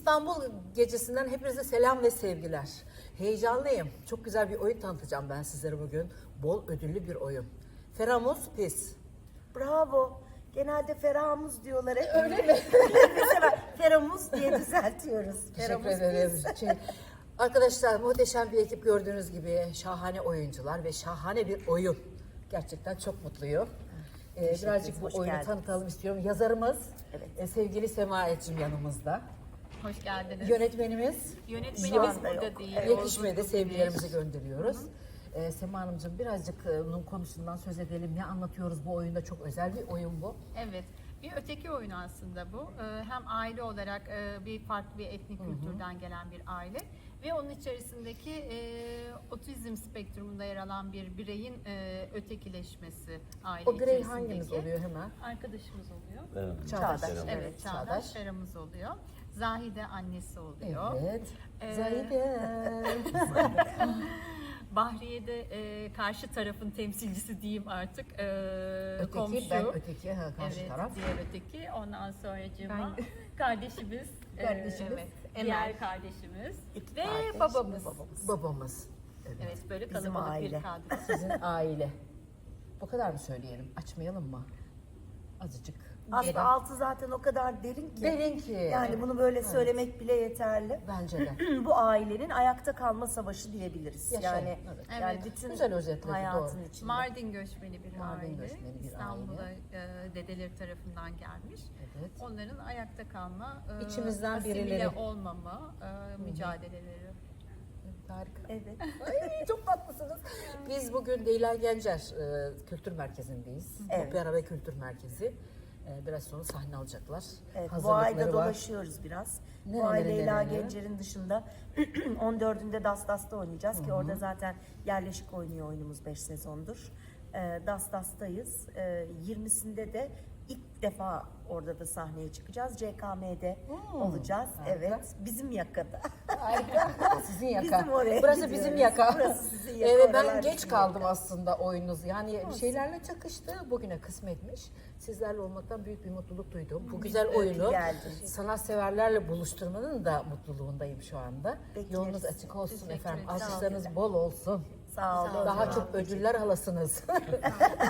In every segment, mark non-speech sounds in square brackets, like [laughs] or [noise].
İstanbul gecesinden hepinize selam ve sevgiler. Heyecanlıyım. Çok güzel bir oyun tanıtacağım ben sizlere bugün. Bol ödüllü bir oyun. Feramus Pis. Bravo. Genelde Feramuz diyorlar hep. Öyle mi? Mesela Feramuz diye düzeltiyoruz. Teşekkür Feramuz biz. Şey, arkadaşlar muhteşem bir ekip gördüğünüz gibi şahane oyuncular ve şahane bir oyun. Gerçekten çok mutluyum. Ee, Teşekkür birazcık ederiz, bu hoş oyunu geldiniz. tanıtalım istiyorum. Yazarımız Evet. e, sevgili Sema Etçim yanımızda. Hoş geldiniz. Yönetmenimiz Yönetmenimiz anda burada yok. değil. Evet. Yetişmeye de sevgilerimizi gönderiyoruz. Ee, Sema Hanımcığım birazcık e, onun konusundan söz edelim. Ne anlatıyoruz bu oyunda? Çok özel bir oyun bu. Evet. Bir öteki oyun aslında bu. Ee, Hem aile olarak e, bir farklı bir etnik kültürden gelen bir aile ve onun içerisindeki e, otizm spektrumunda yer alan bir bireyin e, ötekileşmesi aile O birey içerisindeki. hangimiz oluyor hemen? Arkadaşımız oluyor. Çağdaş. Çağdaş. Evet, Evet, Çağdaş Feramız oluyor. Zahide annesi oluyor. Evet. Ee, Zahide. [laughs] Bahriye de e, karşı tarafın temsilcisi diyeyim artık. E, öteki, komşu. ben öteki, ha, karşı evet, taraf. diğer öteki. Ondan sonra Cima kardeşimiz. [laughs] e, Kardeşimiz, evet, Emel. diğer kardeşimiz İki ve kardeş, babamız. babamız. Babamız. Evet, böyle Bizim kalabalık bir kadro. Sizin aile. Bu kadar mı söyleyelim? Açmayalım mı? Azıcık. Aslında altı zaten o kadar derin ki. Derin ki. Yani bunu böyle söylemek bile yeterli. Bence de. [clears throat] Bu ailenin ayakta kalma savaşı diyebiliriz. Yaşayın, Yani evet. yani Evet. bütün Güzel özetledi, hayatın doğru. içinde. Mardin göçmeni bir Mardin aile. göçmeni bir İstanbul'a aile. e, dedeleri tarafından gelmiş. Evet. Onların ayakta kalma, e, İçimizden asimile birileri. olmama e, mücadeleleri. Harika. Evet. Ay, çok tatlısınız. Biz bugün Leyla Gencer e, Kültür Merkezi'ndeyiz. Evet. Opera ve Kültür Merkezi. E, biraz sonra sahne alacaklar. Evet, bu ayda var. dolaşıyoruz biraz. Nerelere, bu ay Leyla nerelere? Gencer'in dışında [clears throat] 14'ünde Das Das'ta oynayacağız ki orada zaten yerleşik oynuyor oyunumuz 5 sezondur. Ee, Das Das'tayız. Ee, 20'sinde de ilk defa orada da sahneye çıkacağız. CKM'de Hmm, olacağız. harika. Evet, bizim yakada. Harika. [laughs] Sizin yaka. Bizim oraya Burası gidiyoruz. bizim yaka. Burası sizin [laughs] yaka, Evet ben geç kaldım yaka. aslında oyunuz. Yani bir şeylerle çakıştı. Bugüne kısmetmiş. Sizlerle olmaktan büyük bir mutluluk duydum. Bu güzel oyunu geldiniz. sanatseverlerle buluşturmanın da mutluluğundayım şu anda. Bekleriz. Yolunuz açık olsun Teşekkür efendim. Alkışlarınız bol olsun. Sağ olun. Daha çok ödüller halasınız.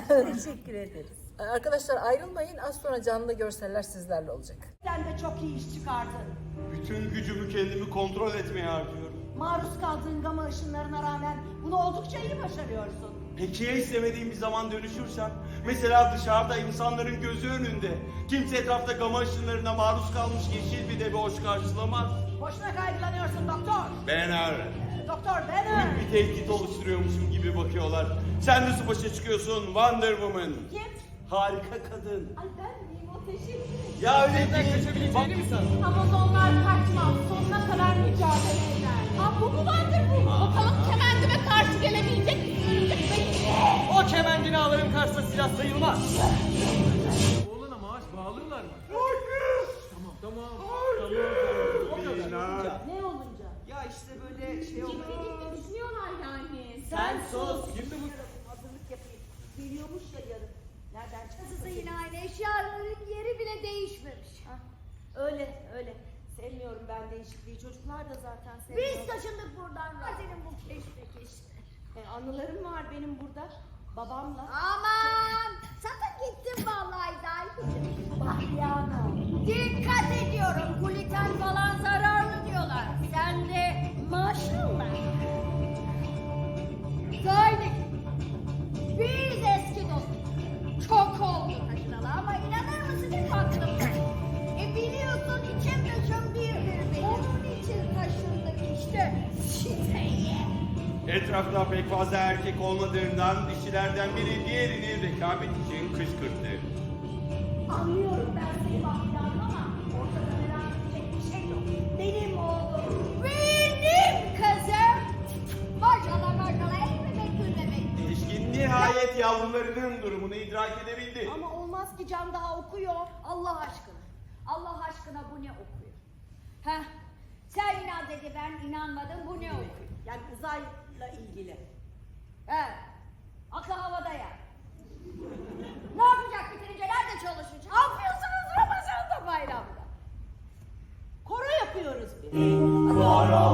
Teşekkür ederiz. [laughs] Arkadaşlar ayrılmayın. Az sonra canlı görseller sizlerle olacak. Sen de çok iyi iş çıkardın. Bütün gücümü kendimi kontrol etmeye harcıyorum. Maruz kaldığın gama ışınlarına rağmen bunu oldukça iyi başarıyorsun. Peki ya istemediğim bir zaman dönüşürsem? Mesela dışarıda insanların gözü önünde. Kimse etrafta gama ışınlarına maruz kalmış yeşil bir devi hoş karşılamaz. Boşuna kaygılanıyorsun doktor. Banner. Doktor Banner. Bir tehdit oluşturuyormuşum gibi bakıyorlar. Sen nasıl başa çıkıyorsun Wonder Woman? Kim? Harika kadın. Ay ben miyim o teşekkür Ya öyle değil. Bak, Amazonlar kaçmaz. Sonuna kadar mücadele eder. Ha bu mu Wonder Woman? Bakalım kemendime karşı gelebilecek misin? O kemen binaların karşısında silah sayılmaz. Oğluna maaş bağlıyorlar mı? Tamam tamam. Ne olunca? Ya işte böyle şey oluyor. düşünüyorlar yani. Sen sus. Kimdi bu? Hazırlık yapayım. Geliyormuş ya yarın. Nereden çıktı? Nasılsa yine aynı eşyaların yeri bile değişmemiş. Ha, Öyle öyle. Sevmiyorum ben değişikliği. Çocuklar da zaten sevmiyor. Biz taşındık buradan. Senin bu keşfek işte. E, anılarım var benim burada. Babamla. Aman! Sakın gittin vallahi Zay. Bahriye Hanım. Dikkat ediyorum. Gluten falan zararlı Etrafta pek fazla erkek olmadığından dişilerden biri diğerini rekabet için kışkırttı. Anlıyorum ben seni Bahriye Hanım ama ortada merak edecek bir şey yok. Benim oğlum. Benim kızım. Maşallah maşallah eğmemek gülmemek. Erişkin nihayet yavrularının durumunu idrak edebildi. Ama olmaz ki Can daha okuyor. Allah aşkına. Allah aşkına bu ne okuyor? Heh, ben inanmadım bu ne oluyor? Yani uzayla ilgili. He, aklı havada ya. Ne yapacak bitirince nerede çalışacak? Ne yapıyorsunuz Ramazan'da bayramda? Koro yapıyoruz bir. Kara